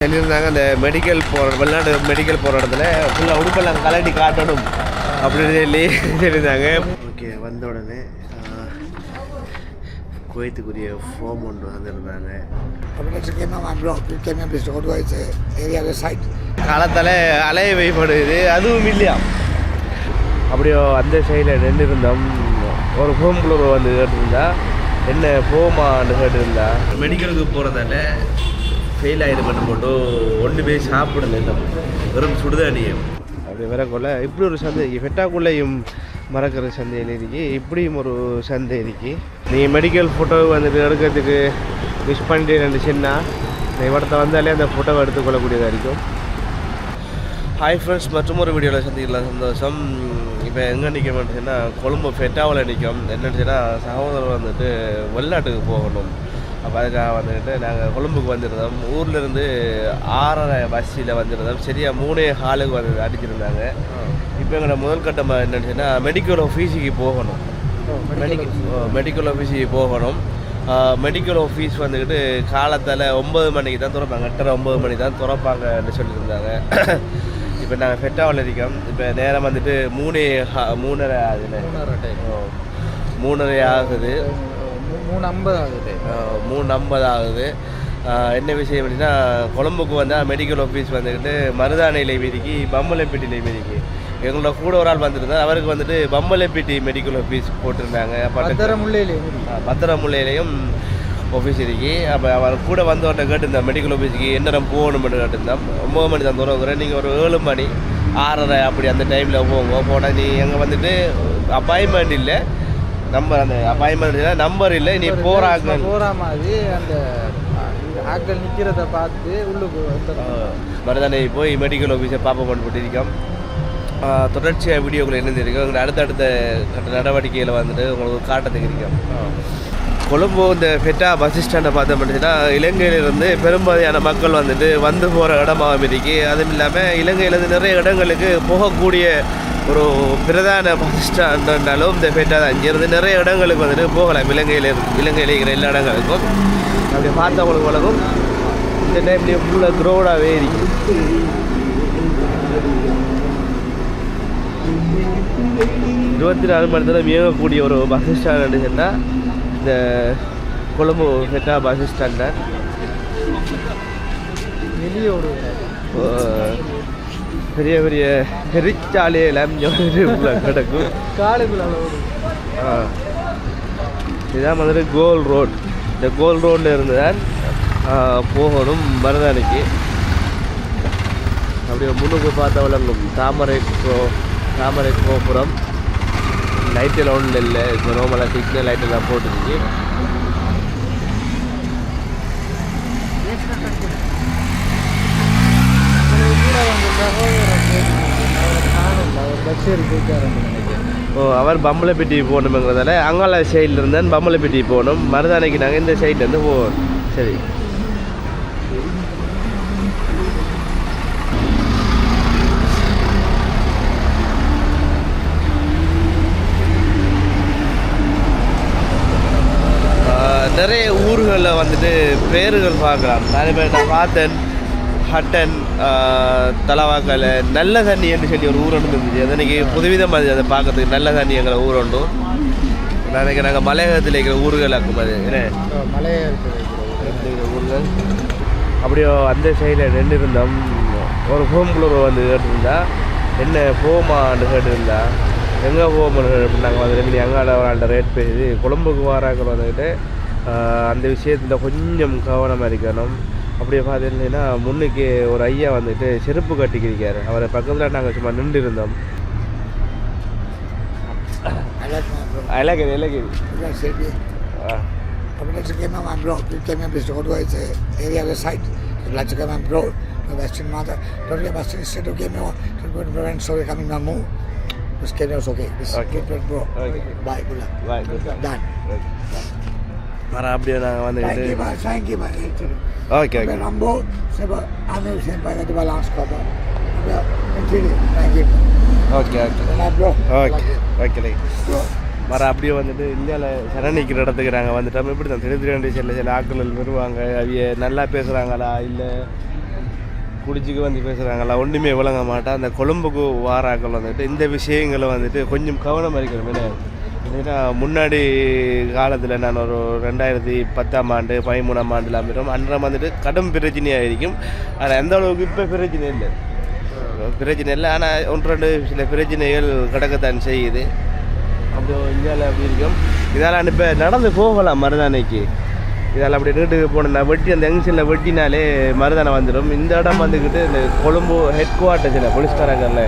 சொல்லியிருந்தாங்க அந்த மெடிக்கல் போகிற வெளிநாடு மெடிக்கல் போகிற இடத்துல ஃபுல்லாக உடுப்பெல்லாம் கலட்டி காட்டணும் அப்படின்னு சொல்லி சொல்லியிருந்தாங்க ஓகே வந்த உடனே குவைத்துக்குரிய ஃபோம் ஒன்று வந்திருந்தாங்க. காலத்தால் அலைய வைப்படுது அதுவும் இல்லையா? அப்படியோ அந்த சைடில் நின்று இருந்தோம் ஒரு ஹோம் குளோர் வந்து கேட்டிருந்தா. என்ன போமான்னு கேட்டிருந்தா? மெடிக்கலுக்கு போகிறதால ஃபெயில் ஆகிருக்கணும் போட்டு ஒன்று போய் சாப்பிடல இந்த வெறும் சுடுதானியம் அப்படி வரக்குள்ள இப்படி ஒரு சந்தை ஃபெட்டாக்குள்ளேயும் மறக்கிற சந்தையில் இருக்கு. இப்படியும் ஒரு சந்தை இருக்கு. நீ மெடிக்கல் ஃபோட்டோ வந்துட்டு எடுக்கிறதுக்கு விஷ் பண்ணிட்டு ரெண்டு சின்ன இந்த இடத்த வந்தாலே அந்த ஃபோட்டோவை எடுத்துக்கொள்ளக்கூடியதாக இருக்கும். ஹாய் ஃப்ரெண்ட்ஸ் மற்றும் ஒரு வீடியோவில் சந்திக்கலாம் சந்தோஷம். இப்போ எங்கே நிற்க மாட்டேன்னா கொழும்பு ஃபெட்டாவில் நிற்கும். என்னச்சுன்னா சகோதரர் வந்துட்டு வெளிநாட்டுக்கு போகணும். அப்போ அதுக்காக வந்துட்டு நாங்கள் கொழும்புக்கு வந்திருந்தோம். ஊர்லேருந்து ஆறரை பஸ்ஸில் வந்திருந்தோம். சரியாக மூணே ஹாலுக்கு வந்து அடிச்சிருந்தாங்க. இப்போ எங்களோட முதல் கட்டமாக என்னச்சுன்னா மெடிக்கல் ஆஃபீஸுக்கு போகணும். மெடிக்கல் மெடிக்கல் ஆஃபீஸுக்கு போகணும். மெடிக்கல் ஆஃபீஸ் வந்துக்கிட்டு காலத்தால் ஒம்பது மணிக்கு தான் திறப்பாங்க. எட்டரை ஒம்பது மணிக்கு தான் திறப்பாங்கன்னு சொல்லியிருந்தாங்க. இப்போ நாங்கள் ஃபெட்டாவில் இருக்கோம் இப்போ நேரம் வந்துட்டு மூணு ஹா- மூணரை ஆகுதுல ஓ, மூணரை ஆகுது. மூணு ஐம்பது ஆகுது மூணு ஐம்பது ஆகுது என்ன விஷயம் அப்படின்னா கொழம்புக்கு வந்தால் மெடிக்கல் ஆஃபீஸ் வந்துக்கிட்டு மருதானையில வீதிக்கு பம்பலைப்பேட்டியில் வீதிக்கு. எங்களோட கூட ஒரு ஆள் வந்திருந்தார் அவருக்கு வந்துட்டு பம்பலைப்பேட்டி மெடிக்கல் ஆஃபீஸ் போட்டிருந்தாங்க. பக்கத்துல- பத்தரை முள்ளையிலே பத்திரமுல்லையிலையும் ஆஃபீஸ் இருக்கு. அப்போ அவர் கூட வந்தவர்கிட்ட கேட்டிருந்தேன் மெடிக்கல் ஆஃபீஸுக்கு என்னிடம் போகணும்னு கேட்டிருந்தேன். ஒம்பது மணி தான் தூரம் நீங்கள் ஒரு ஏழு மணி ஆறரை அப்படி அந்த டைமில் போங்க. போனால் நீ எங்கே வந்துட்டு அப்பாயின்மெண்ட் இல்லை. நம்பர் அந்த அப்பாயின்மெண்ட் இல்லை நம்பர் இல்லை நீ போகிறாங்க போற மாதிரி அந்த ஆட்கள் நிக்கிறத பார்த்து உள்ளுக்கு. மருதானை போய் மெடிக்கல் ஆஃபீஸை பார்ப்போம் பண்ணிட்டு இருக்கோம் ஆஹ் தொடர்ச்சியாக வீடியோக்கள் இணைந்திருக்கோம் உங்களோட அடுத்தடுத்த கட்ட நடவடிக்கையில் வந்துட்டு உங்களுக்கு காட்டத்துக்கு இருக்கோம் கொழும்பு இந்த ஃபெட்டா பஸ் ஸ்டாண்டை பார்த்தோம் அப்படின்னா இலங்கையிலிருந்து பெரும்பாலான மக்கள் வந்துட்டு வந்து போகிற இடமாக இருக்கு அதுவும் இல்லாமல் இலங்கையிலேருந்து நிறைய இடங்களுக்கு போகக்கூடிய ஒரு பிரதான பஸ் ஸ்டாண்டுனாலும் இந்த தான் இங்கேருந்து நிறைய இடங்களுக்கு வந்துட்டு போகலாம். இலங்கையில் இலங்கையில் இருக்கிற எல்லா இடங்களுக்கும். அப்படி பார்த்தவங்களுக்கு வழங்கும். இந்த டைம்லேயே ஃபுல்லாக க்ரௌடாகவே இருக்கு. இருபத்தி நாலு மணி நேரம் இயங்கக்கூடிய ஒரு பஸ் ஸ்டாண்ட் சொன்னால் இந்த கொழும்பு ஃபெட்டா பஸ் ஸ்டாண்ட் தான். வெளியே ஒரு பெரிய பெரிய பெருச்சாலையெல்லாம் உள்ள கிடக்கும். இதுதான் வந்துட்டு கோல் ரோட். இந்த கோல் ரோட்டில் இருந்து தான் போகணும் மருதாணிக்கு. அப்படியே முன்னுக்கு பார்த்த விளங்கும் தாமரை கோ தாமரை கோபுரம். லைட்டில் ஒன்றும் இல்லை. இப்போ ரோமலாக சிக்னல் லைட்டெல்லாம் போட்டுருச்சு கூட வந்து அவர் ஓ அவர் பம்பளைப்பட்டி போகணுங்கிறதால அங்காள சைடில் இருந்தால் பம்பளைப்பட்டி போகணும் மருதானைக்கு நாங்கள் இந்த சைட்லேருந்து போவோம் சரி. நிறைய ஊர்களில் வந்துட்டு பேர்கள் பார்க்கலாம். நிறைய பேர் நான் பார்த்தேன் ஹட்டன் தலவாக்கல நல்ல தண்ணி என்று சொல்லி ஒரு ஊர் ஒன்று இருந்துச்சு. அது இன்னைக்கு புதுவிதமாக இருந்துச்சு. அதை பார்க்கறதுக்கு நல்ல தண்ணி எங்களை ஊர் ஒன்று நாளைக்கு நாங்கள் மலையகத்தில் இருக்கிற ஊர்கள் ஆக்கும் அது. என்ன? மலையே இருக்குது இருக்கிற ஊர்கள். அப்படியோ அந்த சைடில் நின்று இருந்தோம். ஒரு ஹோம் குளோர் வந்து கேட்டிருந்தா என்ன போமான்னு கேட்டிருந்தா எங்கே போகணும் நாங்கள் வந்து நீ அங்காட ஒரு ஆள்கிட்ட ரேட் பேசி கொழம்புக்கு வராங்க வந்துக்கிட்டு அந்த விஷயத்தில் கொஞ்சம் கவனமாக இருக்கணும். அப்படியே பார்த்தீங்கன்னா முன்னுக்கு ஒரு ஐயா வந்துட்டு செருப்பு கட்டிக்கிருக்காரு அவரை பக்கத்தில் நாங்கள் சும்மா நின்று இருந்தோம் came. We came up to go to uh. The came. The Western mother. Western instead of. To go to prevent coming move. This okay. This Okay. okay. bro. Okay. Bye. Good luck. Bye, good luck. Done. வர அப்படியே நாங்கள் வந்துக்கிட்டு. Okay okay. Continue. Thank you. Okay okay. Okay okay. வர அப்படியே வந்துட்டு இந்தியாவில் சரணிக்கிற இடத்துக்கு நாங்கள் வந்துட்டோம் இப்படி தான் திருத்திரண்டி சில சில ஆட்கள் வருவாங்க அவிய நல்லா பேசுகிறாங்களா இல்லை குடிச்சுக்கு வந்து பேசுகிறாங்களா ஒன்றுமே விளங்க மாட்டா அந்த கொழும்புக்கு வாராக்கள் வந்துட்டு இந்த விஷயங்களை வந்துட்டு கொஞ்சம் கவனம் இருக்கணும் என்ன ஏன்னா முன்னாடி காலத்தில் நான் ஒரு ரெண்டாயிரத்தி பத்தாம் ஆண்டு பதிமூணாம் ஆண்டில் அமைக்கிறோம் அன்றம் வந்துட்டு கடும் பிரச்சனையாக இருக்கும் ஆனால் எந்த அளவுக்கு இப்போ பிரச்சனை இல்லை. பிரச்சனை இல்லை. ஆனால் ஒன்று ரெண்டு சில பிரச்சனைகள் கிடக்கத்தான் செய்யுது. அப்படி இந்தியாவில் அப்படி இருக்கும். இதால் இப்போ நடந்து போகலாம் மருதானைக்கு இதால் அப்படி நீட்டு போனா வெட்டி அந்த ஜங்ஷனில் வெட்டினாலே மருதானை வந்துடும். இந்த இடம் வந்துக்கிட்டு இந்த கொழும்பு ஹெட் குவார்ட்டர்ஸில் போலீஸ்காரங்கல்ல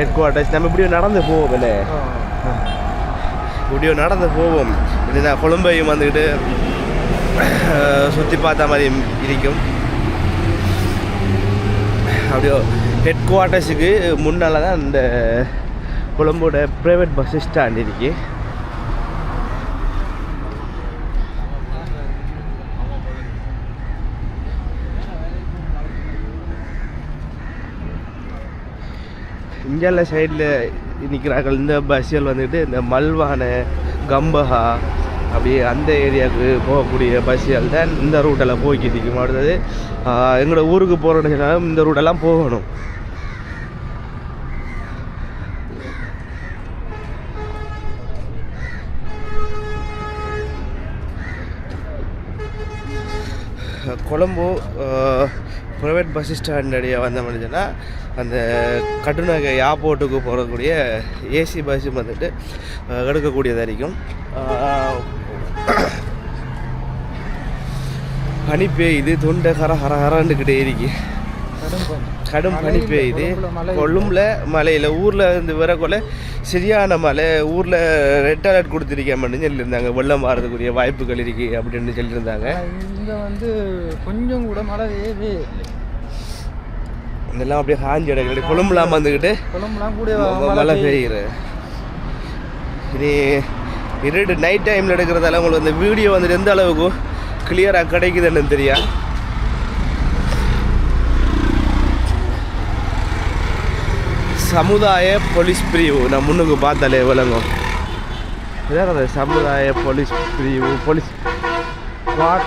ஹெட் குவார்ட்டர்ஸ் நம்ம இப்படியும் நடந்து போவோம் இல்லை இப்படியோ நடந்து போவோம் இல்லைன்னா கொழும்பையும் வந்துக்கிட்டு சுற்றி பார்த்த மாதிரி இருக்கும். அப்படியோ ஹெட் குவார்ட்டர்ஸுக்கு முன்னால் தான் இந்த கொழம்போட ப்ரைவேட் பஸ் ஸ்டாண்ட் இருக்குது இந்தியாவில் சைடில் நிற்கிறார்கள் இந்த பஸ்ஸுகள் வந்துட்டு இந்த மல்வான கம்பஹா அப்படியே அந்த ஏரியாவுக்கு போகக்கூடிய பஸ்ஸுகள் தான் இந்த ரூட்டெல்லாம் போய்க்கிட்டு இருக்கும் எங்களோட ஊருக்கு போகிறோம் இந்த ரூட்டெல்லாம் போகணும். கொழம்பு ப்ரைவேட் பஸ் ஸ்டாண்ட் அடியாக வந்த முடிஞ்சுன்னா அந்த கட்டுநகை ஏர்போர்ட்டுக்கு போகக்கூடிய ஏசி பஸ்ஸும் வந்துட்டு எடுக்கக்கூடியதாக இருக்கும். பனி பெய்யுது தொண்டை ஹர ஹர ஹரண்டுக்கிட்டே இருக்கு. கடும் பனி பெய்யுது. கொழும்புல மலையில் ஊரில் இருந்து வரக்குள்ள சரியான மழை ஊரில் ரெட் அலர்ட் கொடுத்துருக்கேன் சொல்லியிருந்தாங்க. வெள்ளம் மாறதுக்குரிய வாய்ப்புகள் இருக்கு அப்படின்னு சொல்லியிருந்தாங்க. இங்க வந்து கொஞ்சம் கூட மழை வேவே இதெல்லாம் அப்படியே காஞ்சி இடங்கள் கொழும்புலாம் வந்துக்கிட்டு குழம்புலாம் கூட மழை பெய்யுது. இனி இருட்டு நைட் டைமில் எடுக்கிறதால உங்களுக்கு அந்த வீடியோ வந்துட்டு எந்த அளவுக்கு கிளியராக கிடைக்குதுன்னு தெரியா? சமுதாய போலீஸ் பிரிவு. நான் முன்னுக்கு பார்த்தாலே விளங்கும். இதான் அந்த சமுதாய போலீஸ் பிரிவு போலீஸ் ஸ்குவாட்.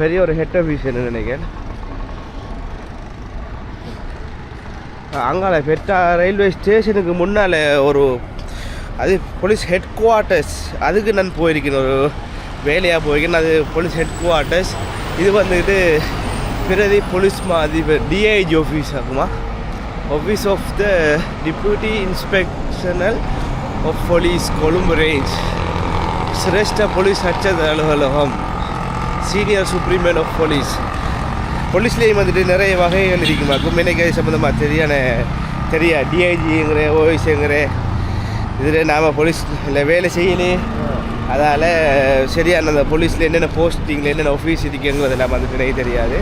பெரிய ஒரு ஹெட் ஆஃபீஸ்னு நினைக்கிறேன்? அங்கால பெட்டா ரயில்வே ஸ்டேஷனுக்கு முன்னால் ஒரு அது போலீஸ் ஹெட் குவார்ட்டர்ஸ் அதுக்கு நான் போயிருக்கேன் ஒரு வேலையாக போயிருக்கேன். அது போலீஸ் ஹெட் குவார்ட்டர்ஸ் இது வந்துக்கிட்டு பிரதி போலீஸ் மா அதிபர் டிஐஜி ஆஃபீஸ் ஆகுமா? Office of the deputy inspector general of police Colombo range சிரேஷ்ட போலீஸ் அச்சத அலுவலகம் சீனியர் சுப்ரீமேன் ஆஃப் போலீஸ் போலீஸ்லேயும் வந்துட்டு நிறைய வகைகள் இருக்குமா? கும்பினைக்கை சம்மந்தமாக சரியான தெரியா? டிஐஜிங்கிற ஓஎஸ்ங்கிற இதில் நாம் போலீஸ் இல்லை வேலை செய்யலே. அதால் சரியான அந்த போலீஸில் என்னென்ன போஸ்டிங்கில் என்னென்ன ஆஃபீஸ் இருக்குங்கிறது நம்ம வந்துட்டு எனக்கு தெரியாது.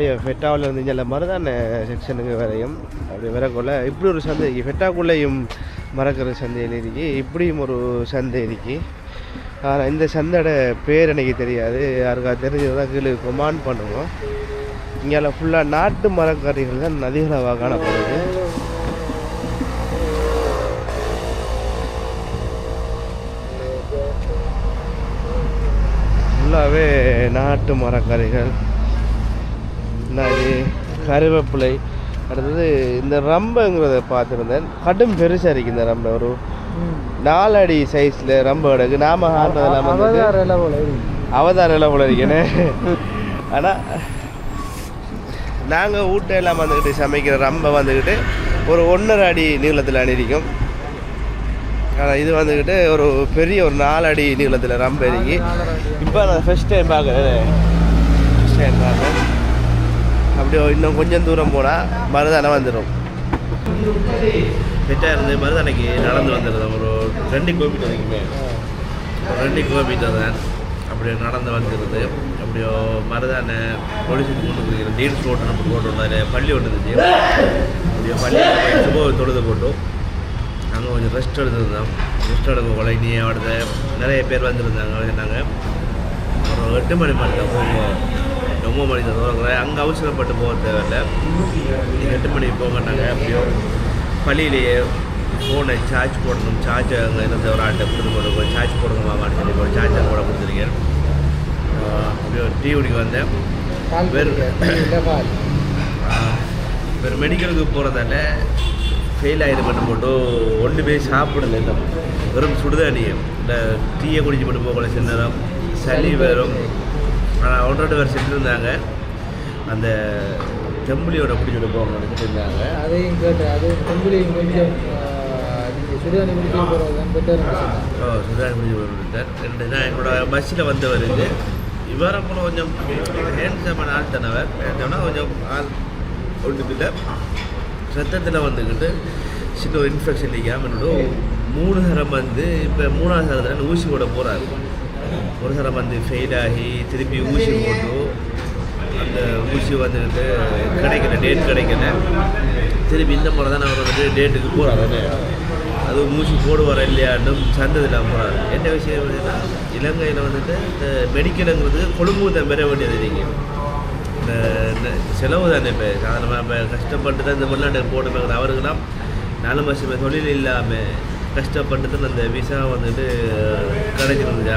அப்படியே ஃபெட்டாவில் இருந்து இங்கே மருதான செக்ஷனுக்கு வரையும் அப்படி வரக்குள்ள இப்படி ஒரு சந்தை ஃபெட்டாக்குள்ளேயும் மறக்கிற சந்தையில் இருக்கு. இப்படியும் ஒரு சந்தை இருக்கு. ஆனால் இந்த சந்தையோட பேர் எனக்கு தெரியாது. யாருக்கா தெரிஞ்சதான் கீழே கொமாண்ட் பண்ணுவோம் இங்கே ஃபுல்லாக நாட்டு மரக்கறிகள் தான் அதிகளவாக காணப்படுது. ஃபுல்லாகவே நாட்டு மரக்கறிகள். இது கருவேப்பிலை அடுத்தது இந்த ரம்பங்கிறத பார்த்துருந்தேன். கடும் பெருசாக இருக்கு இந்த ரம்பை ஒரு நாலடி சைஸில் ரம்பை கிடக்கு. நாம ஆடுறதெல்லாம் வந்து அவதார லெவல் அவதார லெவலில் இருக்கேனே ஆனால் நாங்கள் வீட்டையெல்லாம் வந்துக்கிட்டு சமைக்கிற ரம்பை வந்துக்கிட்டு ஒரு ஒன்றரை அடி நீளத்தில் அணிரிக்கும் ஆனால் இது வந்துக்கிட்டு ஒரு பெரிய ஒரு நாலு அடி நீளத்தில் ரம்பை இருக்கு இப்போ நான் ஃபஸ்ட் டைம் பார்க்குறேன். ஃபஸ்ட் டைம் பார்க்குறேன். அப்படியே இன்னும் கொஞ்சம் தூரம் போனால் மருதானை வந்துடும் பெட்டாக இருந்து மருதானைக்கு நடந்து வந்துடுது. ஒரு ரெண்டு கிலோமீட்டர் வரைக்குமே. ரெண்டு கிலோமீட்டர் தான். அப்படியே நடந்து வந்துடுது. அப்படியோ மருதானை போலீஸுக்கு கொண்டு கொடுக்குற டீல்ஸ் போட்டு நம்ம போட்டு அதில் பள்ளி ஒன்று இருந்துச்சு. அப்படியே பள்ளி சுப தொழுது போட்டோம். அங்கே கொஞ்சம் ரெஸ்ட் எடுத்துருந்தோம். ரெஸ்ட் எடுக்க கொலை நீ அடுத்த நிறைய பேர் வந்திருந்தாங்க. நாங்கள் ஒரு எட்டு மணி மட்டும் போவோம். மணி தான் தூரம் அங்கே அவசரப்பட்டு போக தேவையில்ல. நீங்கள் எட்டு மணிக்கு போங்கன்னாங்க அப்படியோ பள்ளியிலேயே ஃபோனை சார்ஜ் போடணும். சார்ஜ் அங்கே இருந்த ஒரு ஆட்டை கொடுத்து கொடுக்கும் சார்ஜ் போடுங்க மாமான்னு சொல்லி ஒரு சார்ஜர் கூட கொடுத்துருக்கேன். அப்படியே டீ குடிக்க வந்தேன். பால் வேறு- குடிக்க, இல்லை பால். வேறு மெடிக்கலுக்கு போகிறதால ஃபெயில் ஆகிடு பண்ண போட்டு ஒன்று போய் சாப்பிடல. இந்த வெறும் சுடுதண்ணியை. இந்த டீயை குடிச்சு போட்டு போகல நேரம். சளி வரும். ரெண்டு பேர் செஞ்சுருந்தாங்க அந்த செம்புலியோட குடிச்சுட்டு போகணும்னு இருந்தாங்க அதையும் கேட்டு அது போகிறது தான் பெட்டர் சொன்னாங்க. ஓ சுதாகர் குடிச்சு போகிறார் ரெண்டு தான் என்னோட பஸ்ஸில் வந்தவர் இது. இவரை போல கொஞ்சம் ஹேண்ட்ஸமான ஆள் தானவர் என்னன்னா கொஞ்சம் ஆள் ஒன்றுமில்லை ரத்தத்தில் வந்துக்கிட்டு சின்ன ஒரு இன்ஃபெக்ஷன் இல்லாமல் என்னோட மூணு தரம் வந்து இப்போ மூணாவது தரத்தில் ஊசி போட போகிறாரு ஒரு சில வந்து ஃபெயில் ஆகி திருப்பி ஊசி போட்டு அந்த ஊசி வந்துட்டு கிடைக்கல டேட் கிடைக்கல. திருப்பி இந்த முறை தான் அவர் வந்துட்டு டேட்டுக்கு போகிறாரு அது ஊசி போடுவார் இல்லையான்னு சந்ததில் போகிறார் என்ன விஷயம் அப்படின்னா இலங்கையில் வந்துட்டு இந்த மெடிக்கலுங்கிறது கொழும்பு தான் பெற வேண்டியது நீங்கள் இந்த செலவு தானே இப்போ. சாதாரணமாக இப்போ கஷ்டப்பட்டு தான் இந்த வெளிநாட்டுக்கு போடுமே அவருக்கெல்லாம் நாலு மாதம் தொழில் இல்லாமல் கஷ்டப்பட்டு தான் அந்த விசா வந்துட்டு கிடைச்சிருந்துச்சா?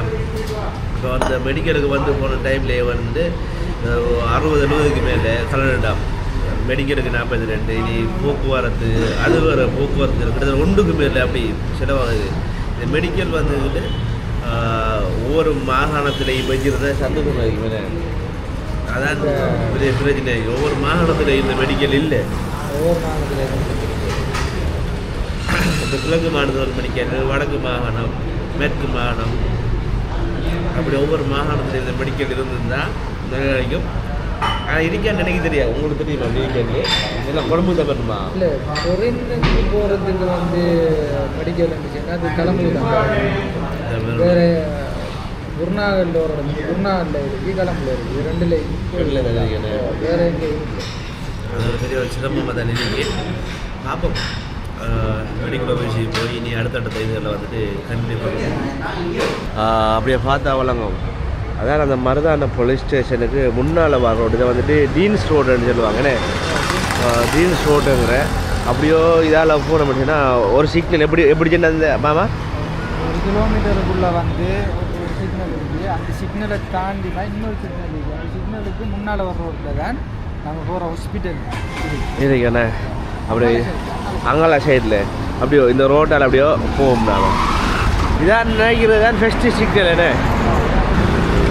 இப்போ அந்த மெடிக்கலுக்கு வந்து போன டைம்லேயே வந்து அறுபது எழுபதுக்கு மேலே கலந்துட்டான் மெடிக்கலுக்கு நாற்பது ரெண்டு இனி போக்குவரத்து அது வேறு போக்குவரத்து கிட்டத்தட்ட ஒன்றுக்கு மேலே அப்படி செலவாகுது. இந்த மெடிக்கல் வந்துக்கிட்டு ஆஹ், ஒவ்வொரு மாகாணத்திலையும் வச்சிருந்த சந்தோஷம் மேலே அதான் பெரிய பிரச்சனை. ஒவ்வொரு மாகாணத்தில் இந்த மெடிக்கல் இல்லை. ஒவ்வொரு மாநிலத்தில் இந்த கிழக்கு மாநிலத்தில் ஒரு மெடிக்கல் வடக்கு மாகாணம் மேற்கு மாகாணம். அப்படி ஒவ்வொரு மாகாணத்தில் இந்த மெடிக்கல் இருந்திருந்தால் நிறைய கிடைக்கும் ஆனால் இருக்கான்னு நினைக்க தெரியாது. உங்களுக்கு தெரியுமா? மெடிக்கல் எல்லாம் குழம்பு தரணுமா இல்லை குறைந்தது போகிறதுக்கு வந்து மெடிக்கல் இருந்துச்சுன்னா அது கிளம்பு தான் வேறு குருநாகலில் ஒரு இடம் குருநாகலில் இருக்குது கிளம்புல இருக்குது ரெண்டுல இருக்குது. வேறு எங்கே இருக்கு? அது ஒரு பெரிய ஒரு சிரமமாக தான் இருக்கு. பார்ப்போம் விஷயம் போய் இனி அடுத்தடுத்த இதுகளில் வந்துட்டு கண்டிப்பாக அப்படியே பார்த்தா வழங்கும். அதான் அந்த மருதான போலீஸ் ஸ்டேஷனுக்கு முன்னால் வர ரோடு இதை வந்துட்டு டீன்ஸ் ரோடுன்னு சொல்லுவாங்கண்ணே டீன்ஸ் ரோடுங்கிற அப்படியோ இதால் போன அப்படின்னா ஒரு சிக்னல் எப்படி எப்படி சொன்ன மாமா? ஒரு கிலோமீட்டருக்குள்ளே வந்து ஒரு ஒரு சிக்னல் இருக்குது அந்த சிக்னலை தாண்டி தான் இன்னொரு சிக்னல் இருக்குது அந்த சிக்னலுக்கு முன்னால் வர ரோட்டில் தான் நாங்கள் போகிற ஹாஸ்பிட்டல் இருக்குது இருக்குண்ணே அப்படியே அங்கலா சைடில் அப்படியோ இந்த ரோட்டால் அப்படியோ போவோம் நாங்கள் இதான் நினைக்கிறது தான் ஃபெஸ்ட் சிக்கல் என்ன?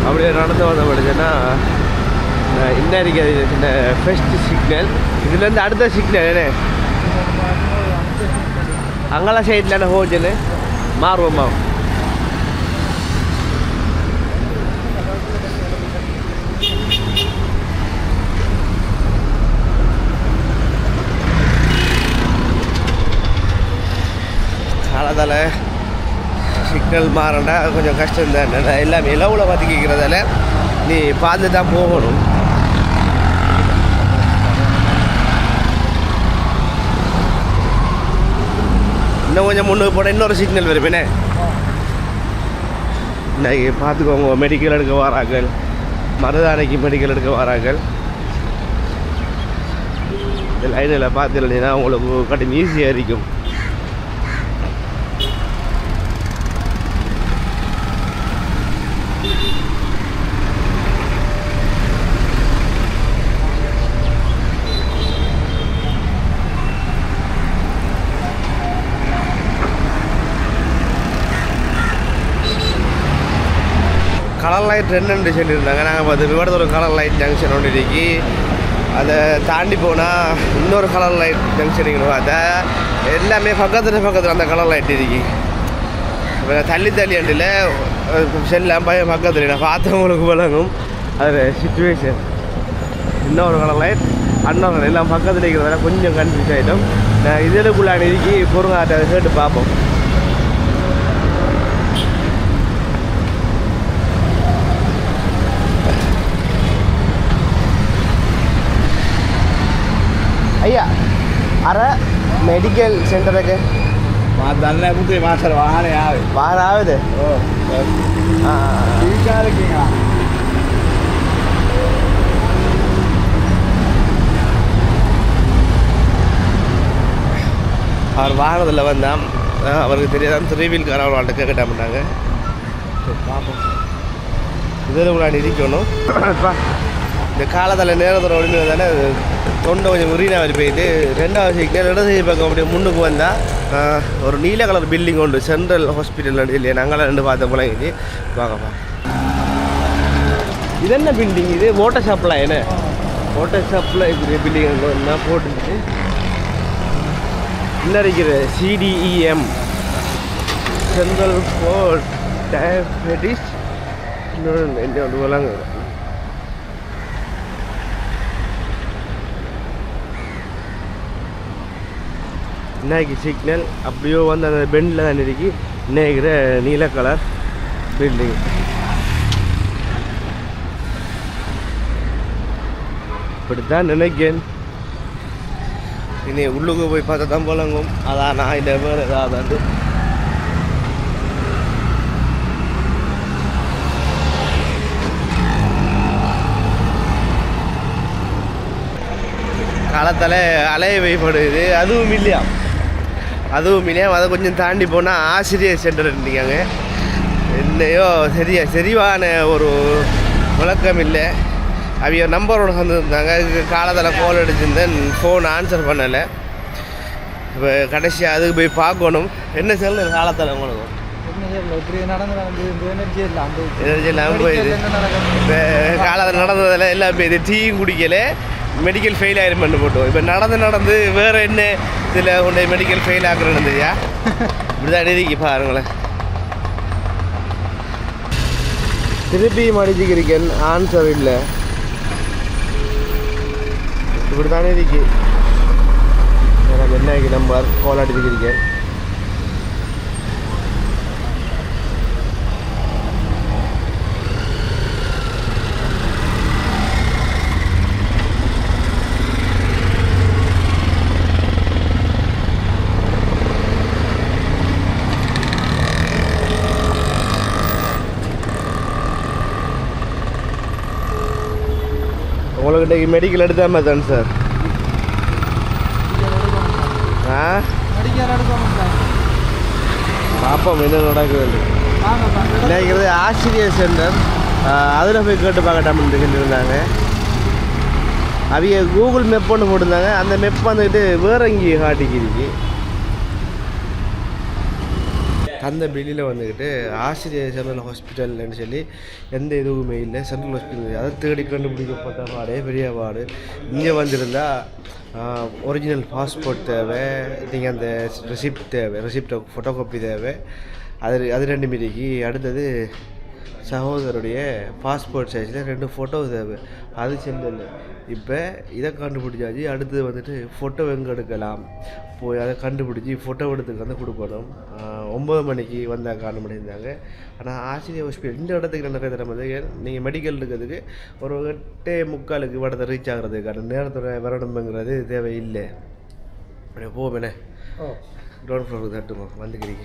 அப்படியே நடந்து வந்த படிச்சுன்னா என்ன? இருக்காது? சின்ன ஃபெஸ்ட் சிக்னல் இதுலேருந்து அடுத்த சிக்னல் என்ன? அங்கலா சைடில் என்ன ஹோஜனு மாறுவோம்மா காலத்தால் சிக்னல் மாறண்டா கொஞ்சம் கஷ்டம் தான். எல்லாமே இலவில் பார்த்துக்கிறதால நீ பார்த்து தான் போகணும். இன்னும் கொஞ்சம் முன்னுக்கு போனால் இன்னொரு சிக்னல் வருப்பேனே இன்னைக்கு பார்த்துக்கோங்க மெடிக்கல் எடுக்க வராங்கள் மருதானைக்கு மெடிக்கல் எடுக்க வராங்கள் இந்த லைனில் பார்த்துருந்தீங்கன்னா உங்களுக்கு கட்டும் ஈஸியாக இருக்கும். கலர் லைட் ரெண்டு சொல்லியிருந்தாங்க. நாங்கள் பார்த்து விவரத்தில் ஒரு கலர் லைட் ஜங்ஷன் ஒன்று இருக்கு. அதை தாண்டி போனால் இன்னொரு கலர் லைட் ஜங்ஷன் இருக்குன்னு பார்த்தா எல்லாமே பக்கத்தில் பக்கத்தில் அந்த கலர் லைட் இருக்கு. இப்போ தள்ளி தள்ளி அண்டில் செல்லாம் பையன் பக்கத்தில். நான் பார்த்தவங்களுக்கு விளங்கும். அது சுச்சுவேஷன் இன்னொரு கலர் லைட் அண்ணன் எல்லாம் பக்கத்தில் இருக்கிறதால கொஞ்சம் கன்ஃபியூஸ் ஆகிட்டோம் நான் இதற்குள்ளான இருக்கு. பொருங்காட்ட கேட்டு பார்ப்போம். අයියා අර මෙඩිකල් සෙන්ටර එක දන්න පුතේ මාසර වාහන යාවේ වාරාවද ඊකාරකින් அவர் வாகனத்தில் வந்தான் அஹ் அவருக்கு தெரியாதான் த்ரீ வீல் கார் அவள் கேட்ட மாட்டாங்க பார்ப்போம் இதில் கூட இருக்கணும் அப்பா, இந்த காலத்தில் நேரத்தில் ஒளிஞ்சு தானே தொண்டை கொஞ்சம் உரினா போயிட்டு ரெண்டாவது சிக்னல் இடது பக்கம் அப்படியே முன்னுக்கு வந்தால் ஒரு நீல கலர் பில்டிங் உண்டு சென்ட்ரல் ஹாஸ்பிட்டல் இல்லையா? நாங்களாம் ரெண்டு பார்த்த போல இது வாங்கப்பா இது என்ன பில்டிங் இது? மோட்டர் சப்ளை என்ன? வாட்டர் சப்ளை பில்டிங் என்ன போட்டுருக்கு. என்ன இருக்கிற சிடிஇஎம் சென்ட்ரல் ஃபோர் டயபெட்டிஸ் இன்னொன்று என்ன ஒன்று விளாங்க இன்னைக்கு சிக்னல் அப்படியோ வந்து அந்த பெண்டில் தான் இருக்கு இன்னைக்கிற நீல கலர் பில்டிங் இப்படித்தான் நினைக்கிறேன் இனி உள்ளுக்கு போய் பார்த்தா தான் போலங்கும் அதான் நான் இந்த வேறு ஏதாவது காலத்தில் அலைய வைப்படுது அதுவும் இல்லையா? அதுவும் இல்லையா அதை கொஞ்சம் தாண்டி போனால் ஆசிரியர் சென்டர் இருந்தீங்க. என்னையோ சரியா சரிவான ஒரு விளக்கம் இல்லை. அவைய நம்பரோட வந்திருந்தாங்க. இதுக்கு காலத்தில் கால் அடிச்சிருந்தேன் ஃபோன் ஆன்சர் பண்ணலை. இப்போ கடைசியாக அதுக்கு போய் பார்க்கணும். என்ன செல்லு காலத்தில் உங்களுக்கு? காலத்தில் நடந்ததில் எல்லாம் இது டீயும் குடிக்கல. மெடிக்கல் ஃபெயில் ஆயிருமென்னு போட்டோம். இப்போ நடந்து நடந்து வேறு என்ன இதில் உன்னை மெடிக்கல் ஃபெயில் ஆக்குறேன்னு தெரியா இப்படிதான் எழுதிக்கு பாருங்களேன். திருப்பி அடிச்சுக்கிறீங்க ஆன்சர் இல்லை. இப்படி தானே இருக்கு. எனக்கு என்ன நம்பர் கால் அடிச்சுக்கிறீங்க. அவர்கிட்ட மெடிக்கல் எடுத்தாம தான் சார் ஆ? பார்ப்போம் என்ன நடக்குது. நினைக்கிறது ஆசிரியர் சென்டர். அதில் போய் கேட்டு பார்க்கட்டாம்னு சொல்லியிருந்தாங்க அவங்க கூகுள் மெப் ஒன்று போட்டிருந்தாங்க. அந்த மெப் வந்துட்டு வேற எங்கேயும் காட்டிக்கிருக்கு அந்த பில்லில் வந்துக்கிட்டு ஆசிரியர் சென்ட்ரல் ஹாஸ்பிட்டல்னு சொல்லி எந்த இதுவுமே இல்லை. சென்ட்ரல் ஹாஸ்பிட்டல் அதை தேடி கண்டுபிடிக்கப்பட்ட பாடே பெரிய பாடு இங்கே வந்திருந்தால் ஒரிஜினல் பாஸ்போர்ட் தேவை நீங்கள் அந்த ரெசிப்ட் தேவை ரெசிப்ட் ஃபோட்டோ காப்பி தேவை. அது அது ரெண்டு மீதிக்கு அடுத்தது சகோதரருடைய பாஸ்போர்ட் சைஸில் ரெண்டு ஃபோட்டோ தேவை. அது செல்லல இப்போ இதை கண்டுபிடிச்சாச்சு. அடுத்தது வந்துட்டு ஃபோட்டோ எங்கே எடுக்கலாம்? போய் அதை கண்டுபிடிச்சி ஃபோட்டோ எடுத்துக்கு வந்து கொடுக்கணும். ஒம்பது மணிக்கு வந்தால் காண முடியிருந்தாங்க ஆனால் ஆசிரியர் ஹாஸ்பிட்டல் இந்த இடத்துக்கு என்ன தர மாதிரி நீங்கள் மெடிக்கல் எடுக்கிறதுக்கு ஒரு எட்டே முக்காலுக்கு இடத்த ரீச் ஆகிறதுக்கான நேரத்தோட வரணுங்கிறது தேவையில்லை. அப்படியே ஓ. டோன் ஃப்ளோருக்கு தட்டுமா வந்துக்கிறீங்க.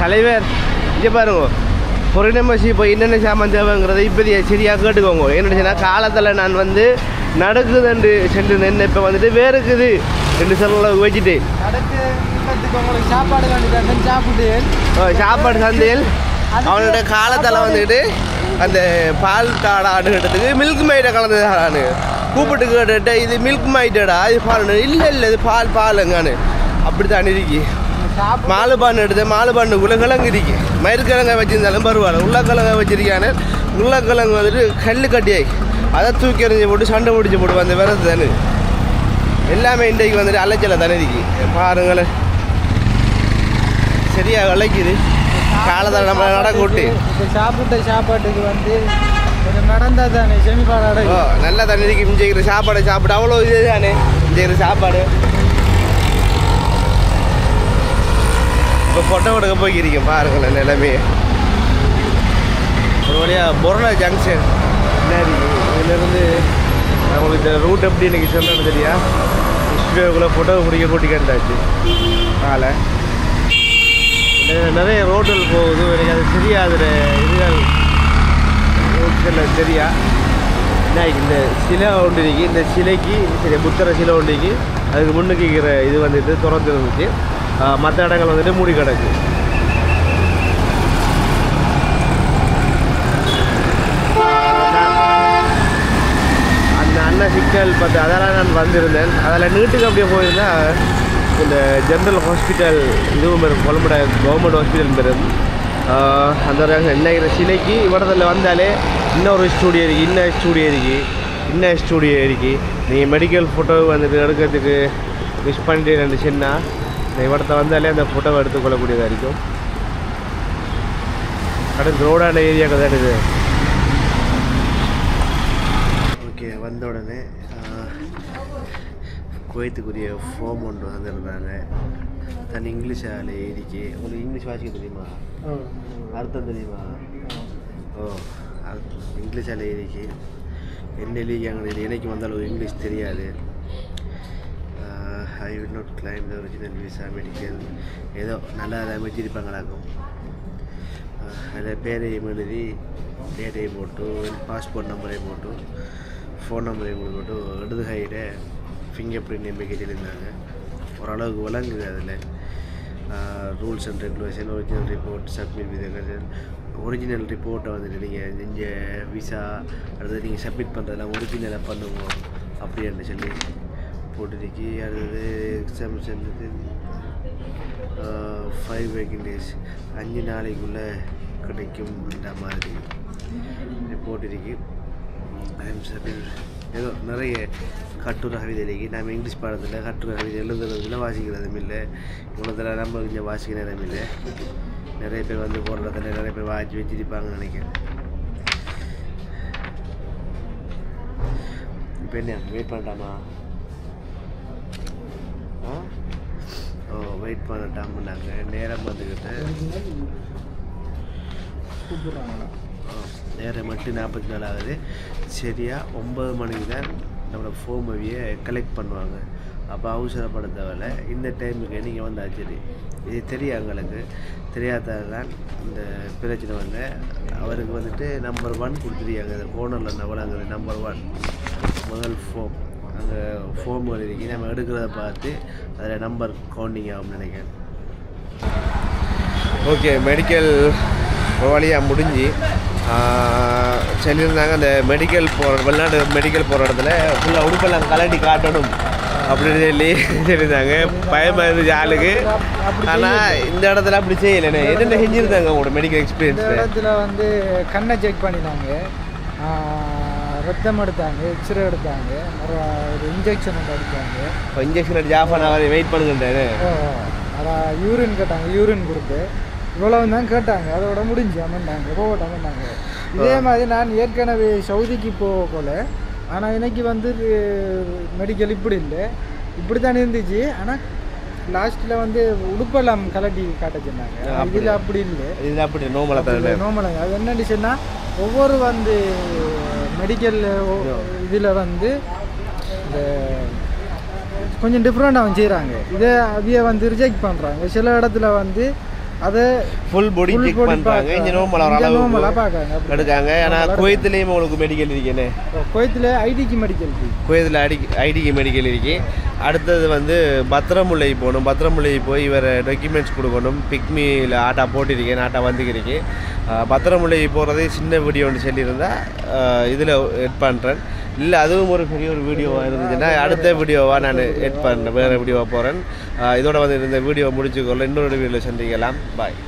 தலைவர் இங்கே பாருங்க. மெம்பர்ஷிப் இப்போ என்னென்ன சாமான் தேவைங்கிறத இப்போதைய சரியாக கேட்டுக்கோங்க. என்னச்சுன்னா காலத்தில் நான் வந்து நடக்குதுன்னு சென்று நின்று இப்போ வந்துட்டு வேறுக்குது ரெண்டு செல்ல வச்சுட்டு சாப்பாடு சாப்பிட்டு சாப்பாடு சந்தையில் அவனோட காலத்தில் வந்துக்கிட்டு அந்த பால் தாடாடுகிறதுக்கு மில்க் மைட்டை கலந்து தாடான்னு கூப்பிட்டு கேட்டுட்டு இது மில்க் மைட்டடா இது பால் இல்லை இல்லை இது பால் பாலுங்கான்னு. அப்படி தான் இருக்கு. மாலுபான் எடுத்து மாலுபாண்டுக்குள்ளே கிழங்கு இருக்கு மயிர்கிழங்க வச்சிருந்தாலும் பரவாயில்ல. உருளைக்கிழங்க வச்சிருக்கானு. உருளைக்கிழங்கு வந்துட்டு கல் கட்டியாய் அதை தூக்கி எறிஞ்சு போட்டு சண்டை முடிச்சு போட்டு அந்த விரது தானே. எல்லாமே இன்றைக்கு வந்துட்டு அலைச்சல தானே இருக்கு. பாருங்களேன். சரியா விளைக்குது காலத்தில் நம்ம நடக்க விட்டு. சாப்பிட்ட சாப்பாட்டுக்கு வந்து நடந்தா தானே செமிப்பாடு நல்லா தண்ணி இருக்கு. இஞ்சிக்கிற சாப்பாடு சாப்பிட்டு அவ்வளோ இது தானே. இஞ்சிக்கிற சாப்பாடு. இப்போ ஃபோட்டோ எடுக்க போய்க்கிறீங்க பாருங்களேன் நிலைமையே. ஒரு வழியாக பொருளா ஜங்ஷன் என்ன இதுலேருந்து நம்மளுக்கு இந்த ரூட் எப்படி எனக்கு சொல்லணும் தெரியா? ஸ்டுடியோக்குள்ளே ஃபோட்டோ பிடிக்க கூட்டி கண்டாச்சு காலை நிறைய ரோடுகள் போகுது எனக்கு அது தெரியாது இதுகள் ரோட்ஸில் தெரியா? என்ன இந்த சிலை ஒன்று இருக்கு இந்த சிலைக்கு சரி புத்தர சிலை ஒன்று இருக்கு. அதுக்கு முன்னுக்கு இருக்கிற இது வந்துட்டு திறந்து இருந்துச்சு மற்ற இடங்கள் வந்துட்டு மூடி கிடக்கு. அந்த அண்ணன் சிக்கல் பார்த்து அதெல்லாம் நான் வந்திருந்தேன். அதில் நீட்டுக்கு அப்படியே போயிருந்தா இந்த ஜென்ரல் ஹாஸ்பிட்டல் இதுவும் பெரும் கொழம்புட கவர்மெண்ட் ஹாஸ்பிட்டல் பெரும். அந்த இன்னைக்கு சிலைக்கு இவ்வளத்தில் வந்தாலே இன்னொரு ஸ்டூடியோ இருக்குது இன்னும் ஸ்டூடியோ இருக்குது இன்ன ஸ்டூடியோ இருக்குது நீங்கள் மெடிக்கல் ஃபோட்டோ வந்துட்டு எடுக்கிறதுக்கு மிஸ் பண்ணிட்டு சொன்னால் இவடத்தை வந்தாலே அந்த ஃபோட்டோவை எடுத்துக்கொள்ளக்கூடியதாக இருக்கும் கடை ரோடான ஏரியாவுக்கு தான் இது. ஓகே வந்த உடனே குவைத்துக்குரிய ஃபோம் ஒன்று வந்திருந்தாங்க. தன் இங்கிலீஷ் ஆள் ஏடிக்கு உங்களுக்கு இங்கிலீஷ் வாசிக்க தெரியுமா? அர்த்தம் தெரியுமா? ஓ அர்த்தம் இங்கிலீஷ் ஆள் ஏடிக்கு என்ன எழுதிக்காங்க எனக்கு வந்த அளவு இங்கிலீஷ் தெரியாது. I will not claim the original visa medical ஏதோ நல்லா அதை அமைச்சிருப்பாங்களாக்கும். அதில் பேரையும் எழுதி டேட்டையும் போட்டு பாஸ்போர்ட் நம்பரையும் போட்டு ஃபோன் நம்பரையும் போட்டு இடது கையில் ஃபிங்கர் பிரிண்ட் நம்பிக்கை சொல்லியிருந்தாங்க ஓரளவுக்கு விளங்குது அதில். Rules and regulation original report submit with original ரிப்போர்ட்டை வந்துட்டு நீங்கள் நீங்கள் விசா அடுத்தது நீங்கள் சப்மிட் பண்ணுறதெல்லாம் ஒரிஜினலாக பண்ணுவோம் அப்படின்னு சொல்லி போட்டுருக்கு அடுத்தது எக்ஸாம் செஞ்சது ஃபைவ் ஒர்க்கிங் டேஸ் அஞ்சு நாளைக்குள்ளே கிடைக்கும் இந்த மாதிரி போட்டிருக்கு. ஐம் ஏதோ நிறைய கட்டுரை கவிதைக்கு நம்ம இங்கிலீஷ் பாடத்தில் கட்டுரை கவிதை எழுதுறதுல வாசிக்கிறதும் இல்லை. இவ்வளோ தடவை நம்ம கொஞ்சம் வாசிக்க நேரம் இல்லை. நிறைய பேர் வந்து போடுறதில்ல நிறைய பேர் வாசி வச்சிருப்பாங்கன்னு நினைக்கிறேன். இப்போ என்ன வெயிட் பண்ணட்டாமா வெயிட் வெயிட் நாங்கள் நேரம் வந்துக்கிட்டு. நேரம் மட்டும் நாற்பத்தி நாலு ஆகுது சரியாக ஒம்பது மணிக்கு தான் நம்மளோட ஃபோம் அவியை கலெக்ட் பண்ணுவாங்க. அப்போ அவசரப்பட தேவையில்ல இந்த டைமுக்கு நீங்கள் வந்தால் சரி இது தெரியும் எங்களுக்கு தெரியாததான் இந்த பிரச்சனை வந்து அவருக்கு வந்துட்டு நம்பர் ஒன் கொடுத்துருக்காங்க. ஓனரில் நவலாங்குது நம்பர் ஒன் முதல் ஃபோம் அங்கே ஃபோம் எழுதி நம்ம எடுக்கிறத பார்த்து அதில் நம்பர் கவுண்டிங் ஆகும்னு நினைக்கிறேன். ஓகே மெடிக்கல் வழியாக முடிஞ்சு சொல்லியிருந்தாங்க அந்த மெடிக்கல் போகிற வெளிநாட்டு மெடிக்கல் போகிற இடத்துல ஃபுல்லாக உடுப்பெல்லாம் கலட்டி காட்டணும் அப்படின்னு சொல்லி சொல்லியிருந்தாங்க பயமாக இருந்துச்சு ஆளுக்கு. ஆனால் இந்த இடத்துல அப்படி செய்யலைண்ணே என்னென்ன செஞ்சுருந்தாங்க உங்களோட மெடிக்கல் இந்த எக்ஸ்பீரியன்ஸில் இடத்துல வந்து கண்ணை செக் பண்ணினாங்க. ஆஹ் ரத்தம் எடுத்தாங்க எக்ஸ்ரே எடுத்தாங்க ஒரு இன்ஜெக்ஷன் ஒன்று அடித்தாங்க இப்போ இன்ஜெக்ஷன் அடிச்சு ஆஃப் ஆன் ஹவர் வெயிட் பண்ணுங்கன்றாரு அதான் யூரின் கேட்டாங்க யூரின் கொடுத்து. இவ்வளவு தான் கேட்டாங்க அதோட முடிஞ்சு அமர்ந்தாங்க போகட்ட அமர்ந்தாங்க. இதே மாதிரி நான் ஏற்கனவே சவுதிக்கு போகல ஆனால் இன்னைக்கு வந்து மெடிக்கல் இப்படி இல்லை. இப்படி தான் இருந்துச்சு ஆனால் லாஸ்ட்டில் வந்து உடுப்பெல்லாம் கலட்டி காட்ட சொன்னாங்க. அப்படி. இதில் அப்படி இல்லை. இது அப்படி நோமலாக தான் நோமலாங்க அது என்ன டிஷ்னா ஒவ்வொரு வந்து மெடிக்கல் இதில் வந்து இந்த கொஞ்சம் டிஃப்ரெண்டாகவும் செய்கிறாங்க இதை அவிய வந்து ரிஜெக்ட் பண்ணுறாங்க சில இடத்துல வந்து அதை ஃபுல் பாடி செக் பண்ணுறாங்க. இங்கே normal ஆ பார்க்கறாங்க. எடுக்காங்க. ஆ குவைத்துலேயும் உங்களுக்கு மெடிக்கல் இருக்கேனே குவைத்தில் ஐடிக்கு மெடிக்கல் குவைத்தில் அடி ஐடிக்கு மெடிக்கல் இருக்கு. அடுத்தது வந்து பத்திரமுல்லை போகணும். பத்திரமுல்லை போய் இவர் டாக்குமெண்ட்ஸ் கொடுக்கணும். பிக்மியில் ஆட்டா போட்டிருக்கேன் ஆட்டா வந்துக்கிறீங்க பத்திரமுல்லை போகிறதே சின்ன வீடியோ ஒன்று சொல்லியிருந்தால் இதில் எட் பண்ணுறேன் இல்லை அதுவும் ஒரு பெரிய ஒரு வீடியோவாக இருந்துச்சுன்னா அடுத்த வீடியோவாக நான் எட் பண்ணுறேன் வேறு வீடியோவாக போகிறேன் இதோட வந்து இந்த வீடியோ முடிச்சுக்கொள்ள இன்னொரு வீடியோவில் சந்திக்கலாம். பாய்